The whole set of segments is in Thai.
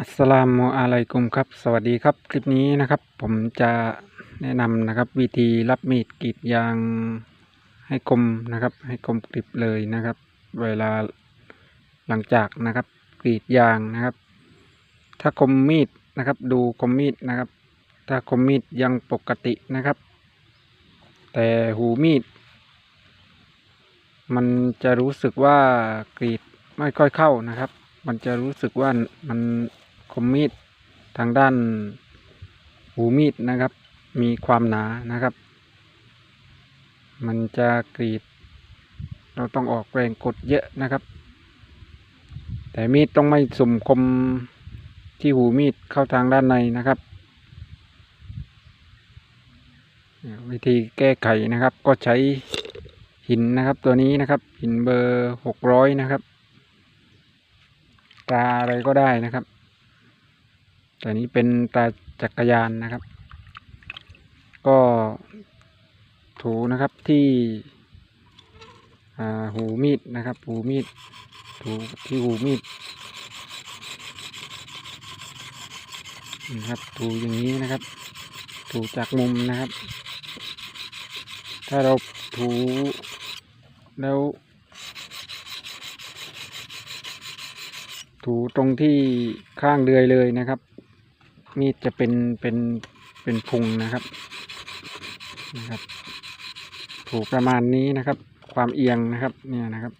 อัสสลามุอะลัยกุมครับ สวัสดีครับ คลิปนี้นะครับ ผมจะแนะนำนะครับ วิธีรับมีดกรีดยางให้คมนะครับ ให้คมกริบเลยนะครับ เวลาหลังจากนะครับกรีดยางนะครับ ถ้าคมมีดนะครับ ดูคมมีดนะครับ ถ้าคมมีดยังปกตินะครับ แต่หูมีด มันจะรู้สึกว่ากรีดไม่ค่อยเข้านะครับ มันจะรู้สึกว่ามัน มมีดทางด้านหูมีดนะครับ มีความหนานะครับ มันจะกรีด เราต้องออกแรงกดเยอะนะครับ แต่มีดต้องไม่สุ่มคมที่หูมีดเข้าทางด้านในนะครับวิธีแก้ไขนะครับ ก็ใช้หินนะครับตัวนี้นะครับ หินเบอร์หกร้อยนะครับตราอะไรก็ได้นะครับ แต่นี้เป็นตาจักรยานนะครับ ก็ถูนะครับที่หูมีดนะครับ หูมีดถูที่หูมีดนะครับถูอย่างนี้นะครับ ถูจากมุมนะครับ ถ้าเราถูแล้วถูตรงที่ข้างเดือยเลยนะครับ มีดจะเป็นเป็นเป็นพุงนะครับนะครับ ถูกประมาณนี้นะครับ ความเอียงนะครับเนี่ยนะครับ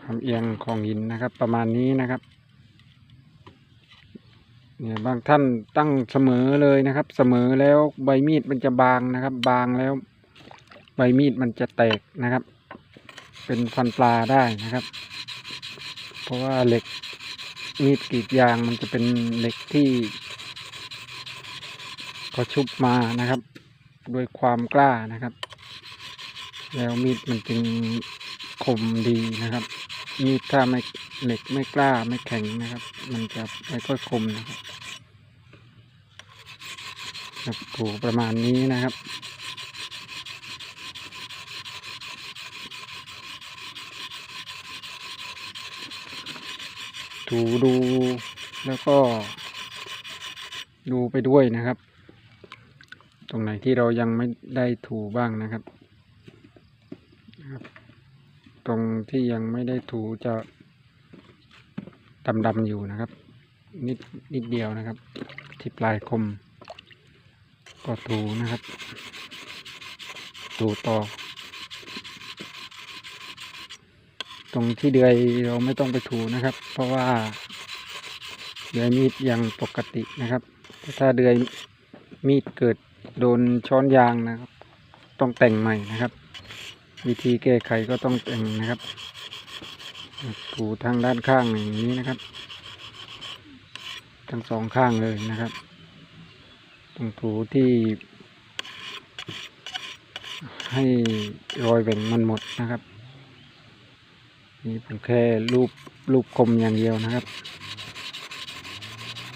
ความเอียงของหินนะครับ ประมาณนี้นะครับเนี่ยบางท่านตั้งเสมอเลยนะครับ เสมอแล้วใบมีดมันจะบางนะครับ บางแล้ว ใบมีดมันจะแตกนะครับ เป็นฟันปลาได้นะครับ เพราะว่าเหล็ก มีดกรีดยางมันจะเป็นเหล็กที่เขาชุบมานะครับ ด้วยความกล้านะครับ แล้วมีดมันจึงคมดีนะครับ มีดถ้าไม่เหล็กไม่กล้าไม่แข็งนะครับ มันจะไม่ค่อยคมนะครับครับถูประมาณนี้นะครับ ถูดูแล้วก็ ดูไปด้วยนะครับ ตรงไหนที่เรายังไม่ได้ถูบ้างนะครับนะครับ ตรงที่ยังไม่ได้ถูจะดำๆอยู่นะครับ นิดนิดเดียวนะครับ ที่ปลายคม ก็ถูนะครับ ถูต่อ ต รงที่เดือยเราไม่ต้องไปถูนะครับ เพราะว่า เดือยมีดยังปกตินะครับ แต่ถ้าเดือยมีดเกิดโดนช้อนยางนะครับ ต้องแต่งใหม่นะครับ วิธีแก้ไขก็ต้องแต่งนะครับ ถูทางด้านข้างอย่างนี้นะครับ ทั้งสองข้างเลยนะครับต้องถูที่ให้รอยแบ่งมันหมดนะครับ นี่เป็นแค่รูปรูปคมอย่างเดียวนะครับ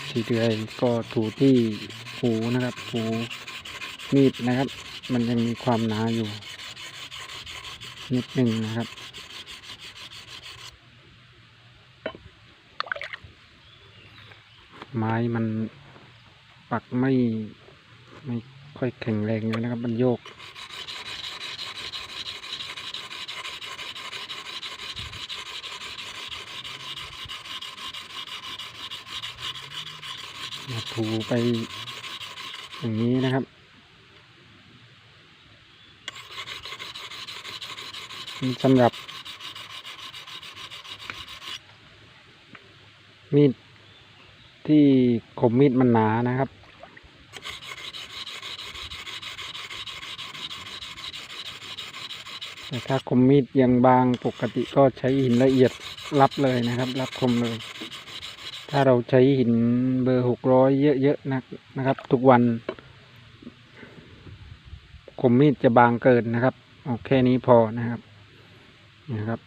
ทีเดือยก็ถูที่หูนะครับหูมีดนะครับ มันยังมีความหนาอยู่ นิดหนึ่งนะครับไม้มันปักไม่ไม่ค่อยแข็งแรงเลยนะครับ มันโยก มาถูไปอย่างนี้นะครับสำหรับมีดที่คมมีดมันหนานะครับ แต่ถ้าคมมีดยังบางปกติก็ใช้หินละเอียดรับเลยนะครับ รับคมเลย ถ้าเราใช้หินเบอร์หกร้อยเยอะๆนะนะครับ ทุกวันคมมีดจะบางเกินนะครับเอาแค่นี้พอนะครับนี่นะครับ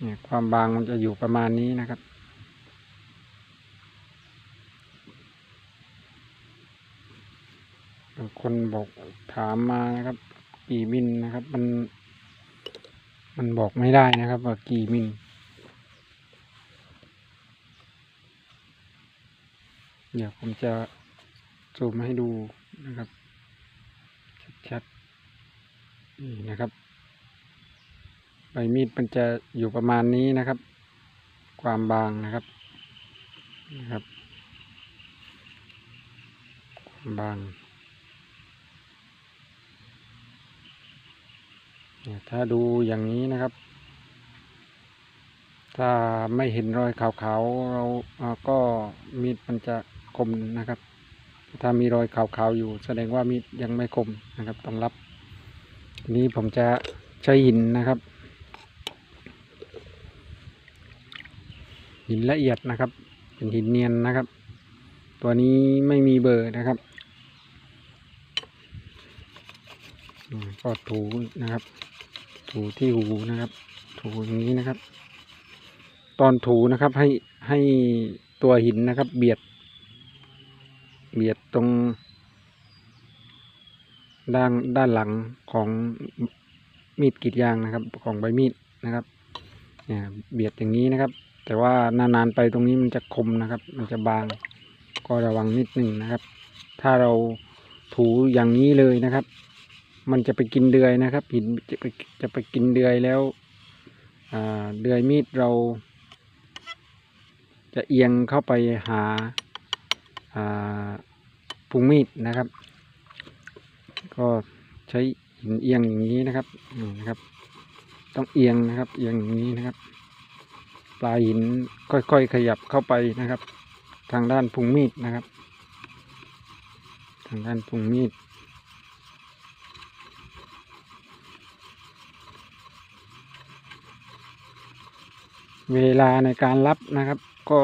เนี่ยความบางมันจะอยู่ประมาณนี้นะครับคนบอกถามมานะครับ กี่มิลนะครับ มัน มันบอกไม่ได้นะครับ ว่ากี่มิล เดี๋ยวผมจะซูมให้ดูนะครับ ชัดๆนี่นะครับ ใบมีดมันจะอยู่ประมาณนี้นะครับ ความบางนะครับนะครับ ความบางเนี่ยถ้าดูอย่างนี้นะครับ ถ้าไม่เห็นรอยขาวๆเราก็มีดมันจะ มนะครับ ถ้ามีรอยขาวๆอยู่ แสดงว่ามีดยังไม่คมนะครับ ต้องรับ นี้ผมจะใช้หินนะครับ หินละเอียดนะครับ เป็นหินเนียนนะครับ ตัวนี้ไม่มีเบอร์นะครับก็ถูนะครับ ถูที่หูนะครับ ถูอย่างนี้นะครับ ตอนถูนะครับให้ให้ตัวหินนะครับ เบียด เบียดตรง ด้านด้านหลังของมีดกรีดยางนะครับ ของใบมีดนะครับเนี่ยเบียดอย่างนี้นะครับ แต่ว่านานๆไปตรงนี้มันจะคมนะครับ มันจะบางก็ระวังนิดหนึ่งนะครับ ถ้าเราถูอย่างนี้เลยนะครับ มันจะไปกินเดือยนะครับหินจะไปจะไปกินเดือยแล้วอ่าเดือยมีดเรา จะเอียงเข้าไปหา อ่าพุงมีดนะครับ ก็ใช้หินเอียงอย่างนี้นะครับนี่นะครับ ต้องเอียงนะครับ เอียงอย่างนี้นะครับ ปลายหินค่อยๆขยับเข้าไปนะครับ ทางด้านพุงมีดนะครับ ทางด้านพุงมีดเวลาในการรับนะครับ ก็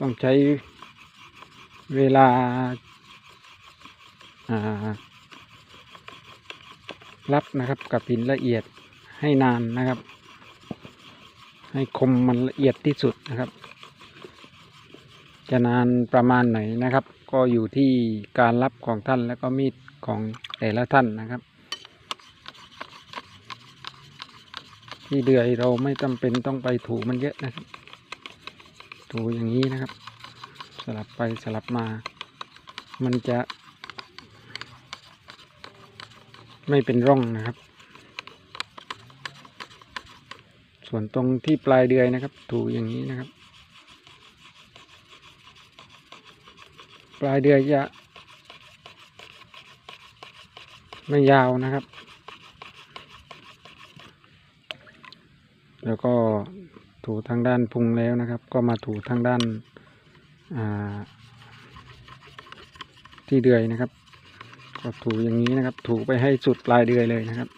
ต้องใช้ เวลารับนะครับกับหินละเอียดให้นานนะครับ ให้คมมันละเอียดที่สุดนะครับ จะนานประมาณไหนนะครับ ก็อยู่ที่การรับของท่านแล้วก็มีดของแต่ละท่านนะครับ ที่เดือยเราไม่จำเป็นต้องไปถูมันเยอะนะครับถูอย่างนี้นะครับ สลับไปสลับมา มันจะ ไม่เป็นร่องนะครับ ส่วนตรงที่ปลายเดือยนะครับ ถูอย่างนี้นะครับ ปลายเดือยจะ ไม่ยาวนะครับ แล้วก็ถูทางด้านพุงแล้วนะครับ ก็มาถูทางด้าน ที่เดือยนะครับ ก็ถูอย่างนี้นะครับ ถูไปให้สุดปลายเดือยเลยนะครับ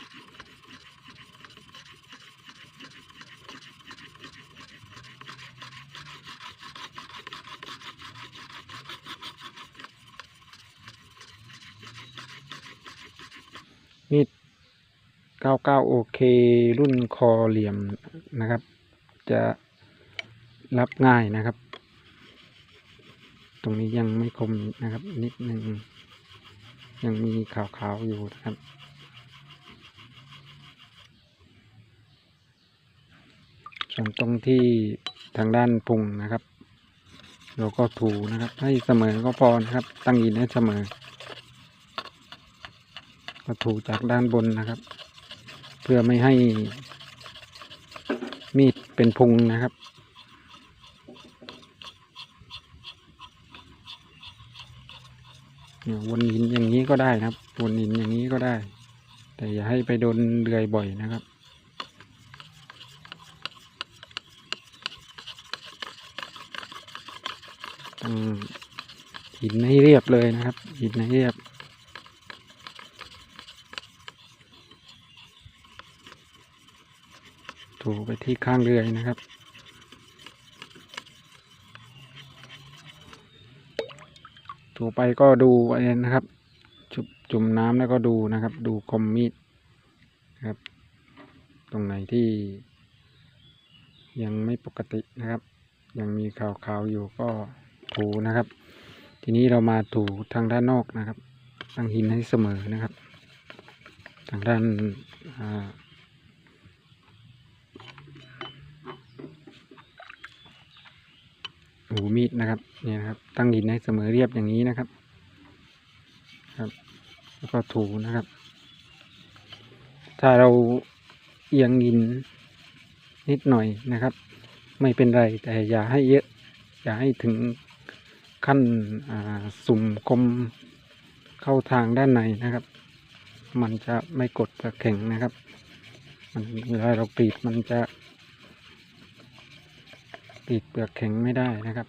มีด99 โอเค รุ่นคอเหลี่ยมนะครับ จะรับง่ายนะครับ ตรงนี้ยังไม่คมนะครับ นิดหนึ่งยังมีขาวๆอยู่นะครับ ส่วนตรงที่ทางด้านพุงนะครับ เราก็ถูนะครับ ให้เสมอก็พอนะครับ ตั้งยินให้เสมอ ก็ถูจากด้านบนนะครับ เพื่อไม่ให้มีดเป็นพุงนะครับ เนี่ย วนหินอย่างนี้ก็ได้นะครับ วนหินอย่างนี้ก็ได้ แต่อย่าให้ไปโดนเดือยบ่อยนะครับหินให้เรียบเลยนะครับ หินให้เรียบถูไปที่ข้างเรือยนะครับ ถูไปก็ดูไว้นะครับจุจุ่มน้ำแล้วก็ดูนะครับ ดูคมมีดนะครับ ตรงไหนที่ ยังไม่ปกตินะครับ ยังมีขาวๆอยู่ก็ถูนะครับ ทีนี้เรามาถูทางด้านนอกนะครับ ตั้งหินให้เสมอนะครับ ทางด้านอ่า หูมีดนะครับเนี่ยนะครับ ตั้งหินให้เสมอเรียบอย่างนี้นะครับ ครับ แล้วก็ถูนะครับ ถ้าเราเอียงหินนิดหน่อยนะครับ ไม่เป็นไรแต่อย่าให้เยอะ อย่าให้ถึงขั้นสุ่มคมเข้าทางด้านในนะครับ มันจะไม่กดจะแข็งนะครับ มันเวลาเรากรีดมันจะ กรีดเปลือกแข็งไม่ได้นะครับ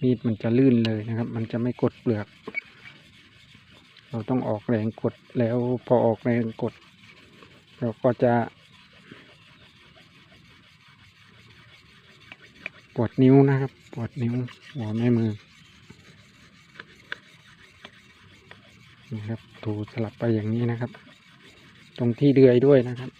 มีดมันจะลื่นเลยนะครับ มันจะไม่กดเปลือก เราต้องออกแรงกดแล้วพอออกแรงกด เราก็จะปวดนิ้วนะครับ ปวดนิ้วหัวแม่มือนี่ครับถูสลับไปอย่างนี้นะครับ ตรงที่เดือยด้วยนะครับ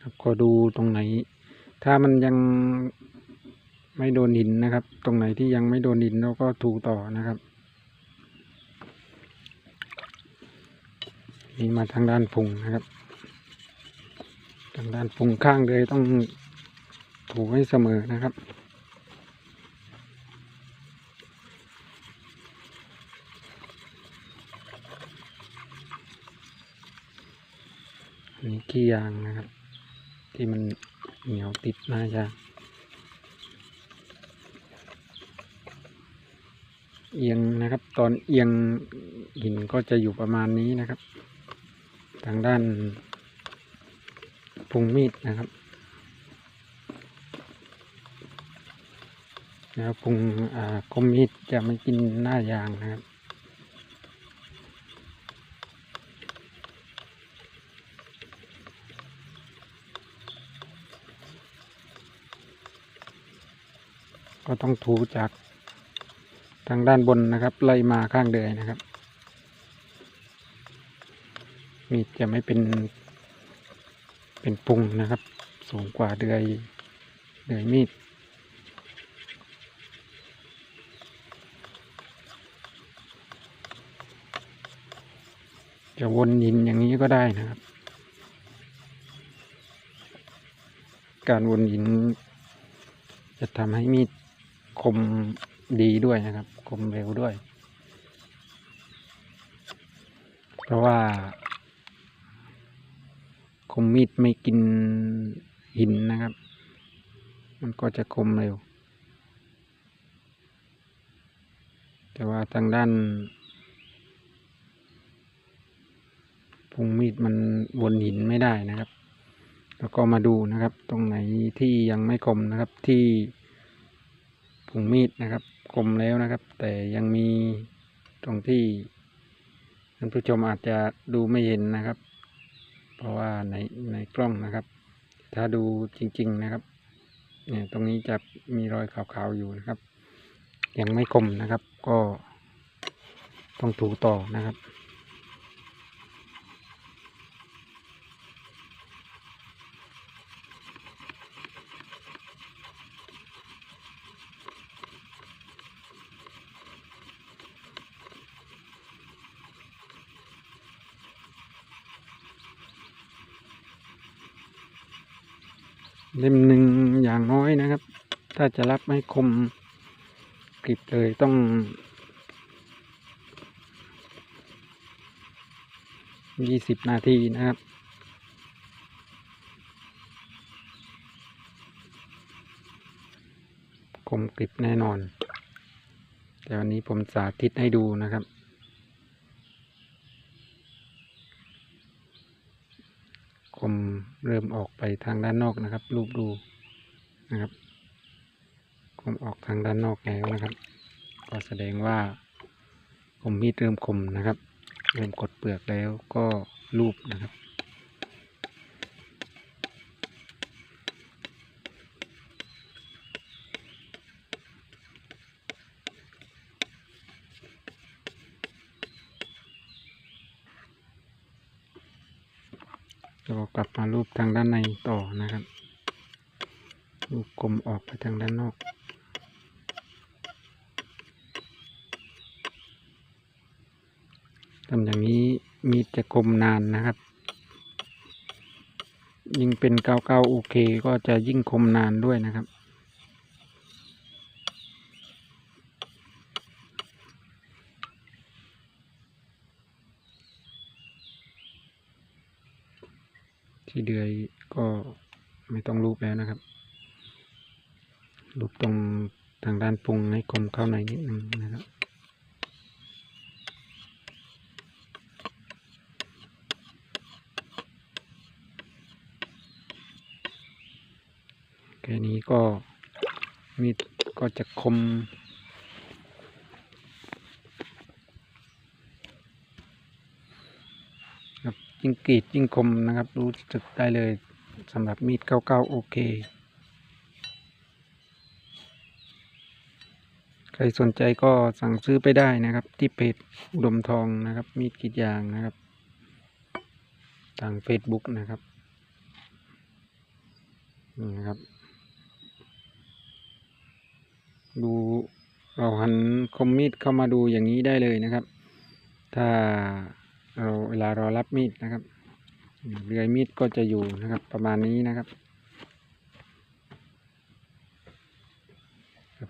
ครับก็ดูตรงไหน ถ้ามันยังไม่โดนหินนะครับ ตรงไหนที่ยังไม่โดนหินเราก็ถูต่อนะครับ นี่มาทางด้านพุงนะครับ ทางด้านพุงข้างเลยต้องถูให้เสมอนะครับอันนี้ขี้ยางนะครับ ที่มันเหนียวติดน้ายางเอียงนะครับ ตอนเอียงหินก็จะอยู่ประมาณนี้นะครับ ทางด้านพุงมีดนะครับแล้วพุงคมมีดจะไม่กินหน้ายางนะครับ ก็ต้องถูจากทางด้านบนนะครับ ไล่มาข้างเดยนะครับ มีดจะไม่เป็น เป็นพุงนะครับ สูงกว่าเดือยเดือยมีดจะวนหินอย่างนี้ก็ได้นะครับ การวนหินจะทำให้มีด คมดีด้วยนะครับ คมเร็วด้วย เพราะว่า คมมีดไม่กินหินนะครับ มันก็จะคมเร็ว แต่ว่าทางด้านพุงมีดมันวนหินไม่ได้นะครับ แล้วก็มาดูนะครับ ตรงไหนที่ยังไม่คมนะครับที่ พุงมีดนะครับคมแล้วนะครับ แต่ยังมีตรงที่ท่านผู้ชมอาจจะดูไม่เห็นนะครับ เพราะว่าในในกล้องนะครับ ถ้าดูจริง ๆนะครับ เนี่ยตรงนี้จะมีรอยขาวๆอยู่นะครับ ยังไม่คมนะครับ ก็ต้องถูต่อนะครับ เล่มหนึ่งอย่างน้อยนะครับ ถ้าจะรับให้คมกริบเลยต้อง ยี่สิบนาทีนะครับ คมกริบแน่นอน แต่วันนี้ผมสาธิตให้ดูนะครับ คม เริ่มออกไปทางด้านนอกนะครับ รูปดูนะครับคมออกทางด้านนอกแล้วนะครับ ก็แสดงว่าคมมีดเริ่มคมนะครับ เริ่มกดเปลือกแล้วก็รูปนะครับ กลับมารูปทางด้านในต่อนะครับ รูปกลมออกไปทางด้านนอก ทำอย่างนี้มีจะกลมนานนะครับ ยิ่งเป็นเกาเกาโอเคก็จะยิ่งคมนานด้วยนะครับ เดือยก็ไม่ต้องรูปแล้วนะครับ รูปตรงทางด้านพุงให้คมเข้าในนิดนึงนะครับแค่นี้ก็มีดก็จะคม ครับ ยิ่งกรีดยิ่งคมนะครับ รู้สึกได้เลยสำหรับมีดเก้าเก้าโอเค ใครสนใจก็สั่งซื้อไปได้นะครับ ที่เพจอุดมทองนะครับ มีดกรีดยางนะครับ ทาง Facebook นะครับนี่นะครับ ดูเราหันคมมีดเข้ามาดูอย่างนี้ได้เลยนะครับ ถ้า เราเวลาเรารับมีดนะครับเรือมีดก็จะอยู่นะครับ ประมาณนี้นะครับ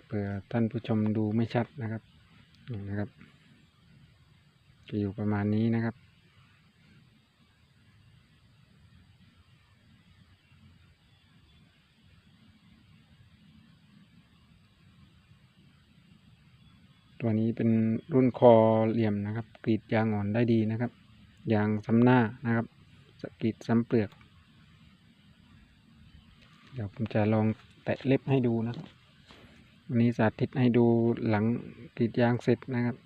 เผื่อท่านผู้ชมดูไม่ชัดนะครับนะครับ จะอยู่ประมาณนี้นะครับ ตัวนี้เป็นรุ่นคอเหลี่ยมนะครับ กรีดยางอ่อนได้ดีนะครับ ยางซ้ำหน้านะครับสกรีดซ้ำเปลือก เดี๋ยวผมจะลองแตะเล็บให้ดูนะวันนี้สาธิตให้ดูหลังกรีดยางเสร็จนะครับ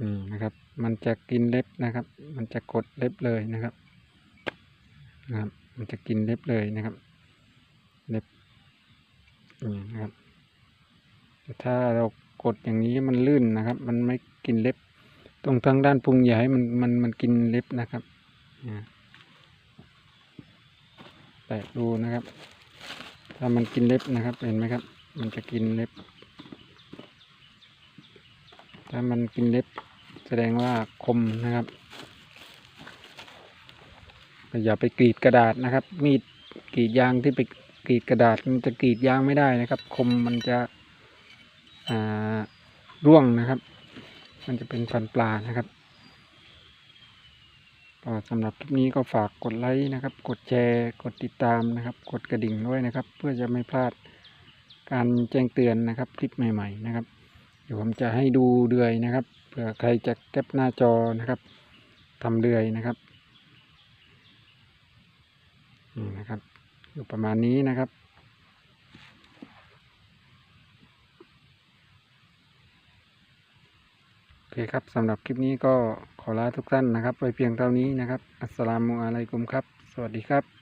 นี่นะครับ มันจะกินเล็บนะครับ มันจะกดเล็บเลยนะครับนะครับ มันจะกินเล็บเลยนะครับ เล็บนี่นะครับแต่ถ้าเรา กดอย่างนี้มันลื่นนะครับ มันไม่กินเล็บ ตรงทางด้านพุงอย่าให้มันมันมันกินเล็บนะครับแตะดูนะครับ ถ้ามันกินเล็บนะครับ เห็นไหมครับ มันจะกินเล็บ ถ้ามันกินเล็บ แสดงว่าคมนะครับอย่าไปกรีดกระดาษนะครับ มีดกรีดยางที่ไปกรีดกระดาษมันจะกรีดยางไม่ได้นะครับ คมมันจะ ร่วงนะครับ มันจะเป็นฟันปลานะครับก็สำหรับคลิปนี้ก็ฝากกดไลค์นะครับ กดแชร์ กดติดตามนะครับ กดกระดิ่งด้วยนะครับ เพื่อจะไม่พลาดการแจ้งเตือนนะครับ คลิปใหม่ ๆ นะครับ เดี๋ยวผมจะให้ดูเดือยนะครับ เผื่อใครจะแคปหน้าจอนะครับทำเดือยนะครับนี่นะครับ อยู่ประมาณนี้นะครับ อเคครับสำหรับคลิปนี้ก็ขอลาทุกท่านนะครับ ไปเพียงเท่านี้นะครับ อัสสลามุอะลัยกุมครับ สวัสดีครับ